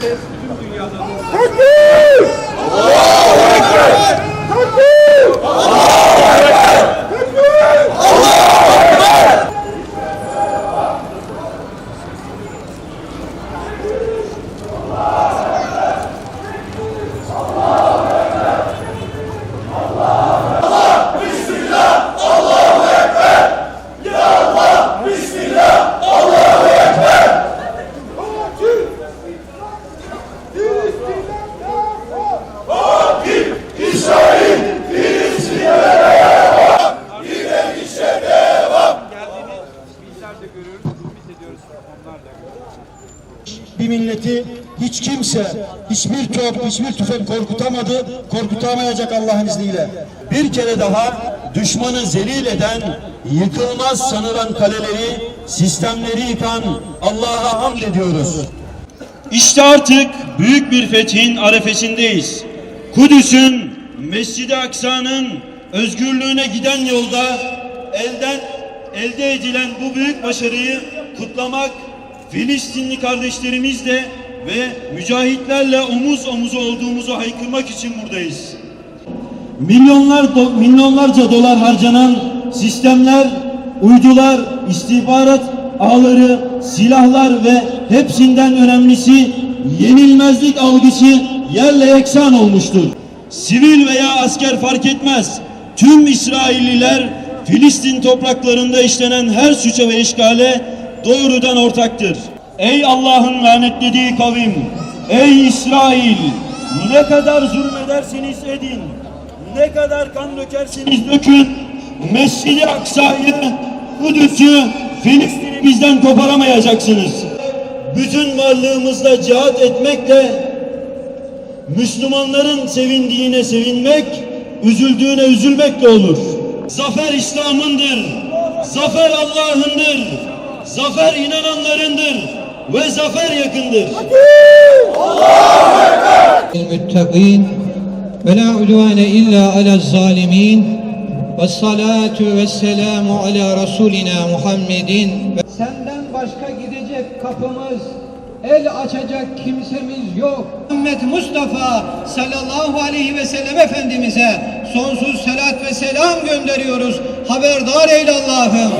ses tüm dünyada de görüyoruz, ümit ediyoruz onlar da bir milleti hiç kimse, hiçbir top, hiçbir tüfek korkutamadı, korkutamayacak Allah'ın izniyle. Bir kere daha düşmanı zelil eden, yıkılmaz sanılan kaleleri, sistemleri yıkan Allah'a hamd ediyoruz. İşte artık büyük bir fethin arefesindeyiz. Kudüs'ün, Mescid-i Aksa'nın özgürlüğüne giden yolda elden elde edilen bu büyük başarıyı kutlamak Filistinli kardeşlerimizle ve mücahitlerle omuz omuza olduğumuzu haykırmak için buradayız. Milyonlar do- milyonlarca dolar harcanan sistemler, uydular, istihbarat ağları, silahlar ve hepsinden önemlisi yenilmezlik algısı yerle yeksan olmuştur. Sivil veya asker fark etmez. Tüm İsrailliler Filistin topraklarında işlenen her suça ve işgale doğrudan ortaktır. Ey Allah'ın lanetlediği kavim, ey İsrail, ne kadar zulmedersiniz edin, ne kadar kan dökersiniz dökün, Mescid-i Aksa'yı, Kudüs'ü, Filistin'i bizden koparamayacaksınız. Bütün varlığımızla cihat etmekle Müslümanların sevindiğine sevinmek, üzüldüğüne üzülmek de olur. Zafer İslam'ındır. Zafer Allah'ındır. Zafer inananlarındır. Ve zafer yakındır. Allahu Müttegin ve la udvane illa ala zalimin ve salatu ve selamu ala Resulina Muhammedin. Senden başka gidecek kapımız, el açacak kimsemiz yok. Muhammed Mustafa sallallahu aleyhi ve sellem Efendimiz'e sonsuz selat ve selam gönderiyoruz. Haberdar eyle Allah'ım.